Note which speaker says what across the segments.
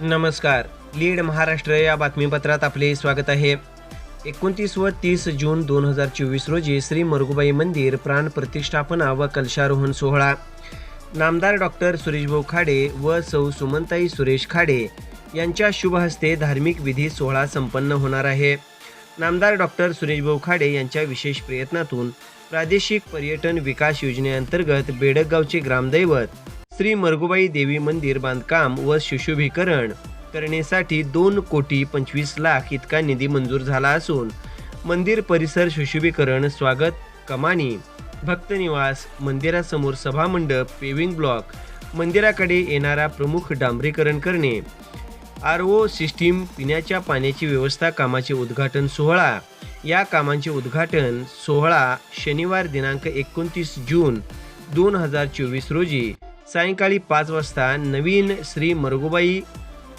Speaker 1: नमस्कार. लीड महाराष्ट्र या बातमीपत्रात आपले स्वागत आहे. एकोणतीस व तीस जून दोन हजार चोवीस रोजी श्री मरगुबाई मंदिर प्राण प्रतिष्ठापना व कलशारोहण सोहळा. नामदार डॉक्टर सुरेशभाऊ खाडे व सौ सुमनताई सुरेश खाडे यांच्या शुभ हस्ते धार्मिक विधी सोहळा संपन्न होणार आहे. नामदार डॉक्टर सुरेशभाऊ खाडे यांच्या विशेष प्रयत्नातून प्रादेशिक पर्यटन विकास योजनेअंतर्गत बेडकगावचे ग्रामदैवत श्री मरगुबाई देवी मंदिर बांधकाम व सुशोभीकरण करण्यासाठी दोन कोटी पंचवीस लाख इतका निधी मंजूर झाला असून मंदिर परिसर सुशोभीकरण स्वागत कमानी भक्तनिवास मंदिरासमोर सभामंडप पेविंग ब्लॉक मंदिराकडे येणारा प्रमुख डांबरीकरण करणे आर ओ सिस्टीम पिण्याच्या पाण्याची व्यवस्था कामाचे उद्घाटन सोहळा. या कामांचे उद्घाटन सोहळा शनिवार दिनांक एकोणतीस जून दोन हजार चोवीस रोजी सायंकाळी पाच वाजता नवीन श्री मरगुबाई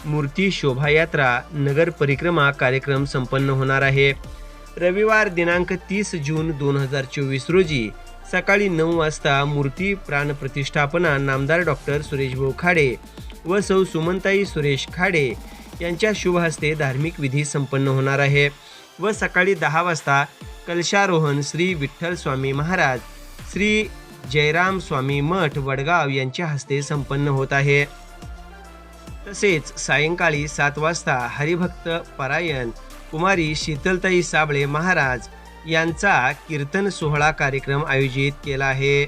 Speaker 1: मूर्ती शोभायात्रा नगर परिक्रमा कार्यक्रम संपन्न होणार आहे. रविवार दिनांक तीस जून दोन हजार चोवीस रोजी सकाळी नऊ वाजता मूर्ती प्राण प्रतिष्ठापना नामदार डॉक्टर सुरेशभाऊ खाडे व सौ सुमनताई सुरेश खाडे यांच्या शुभ हस्ते धार्मिक विधी संपन्न होणार आहे व सकाळी दहा वाजता कलशारोहण श्री विठ्ठल स्वामी महाराज श्री जयराम स्वामी मठ वडगाव यांच्या हस्ते संपन्न होत आहे. तसेच सायंकाळी सात वाजता हरिभक्त परायण कुमारी शीतलताई साबळे महाराज यांचा कीर्तन सोहळा कार्यक्रम आयोजित केला आहे.